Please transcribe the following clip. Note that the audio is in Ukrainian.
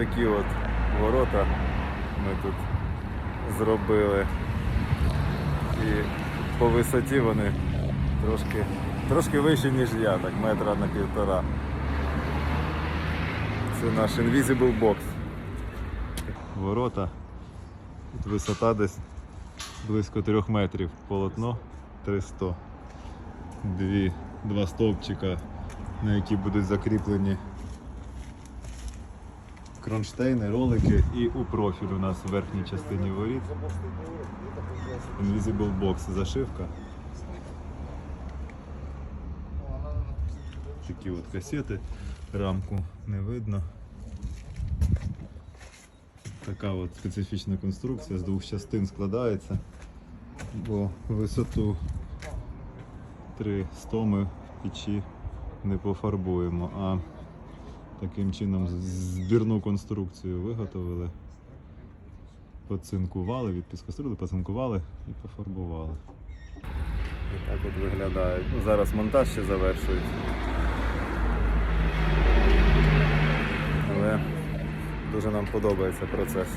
такі от ворота ми тут зробили. І по висоті вони трошки, трошки вищі, ніж я, так метра на півтора. Це наш Invisible Box. Ворота. Тут висота десь близько 3 метрів. Полотно 300. Дві, два стовпчика, на які будуть закріплені кронштейни, ролики і у профіль у нас в верхній частині воріт. Invisible Box зашивка. Такі от касети, рамку не видно. Така от специфічна конструкція з двох частин складається, бо висоту 300 ми в печі не пофарбуємо, а таким чином збірну конструкцію виготовили, поцинкували, від піскострули, поцинкували і пофарбували. І так от виглядають. Ну, зараз монтаж ще завершують. Але дуже нам подобається процес.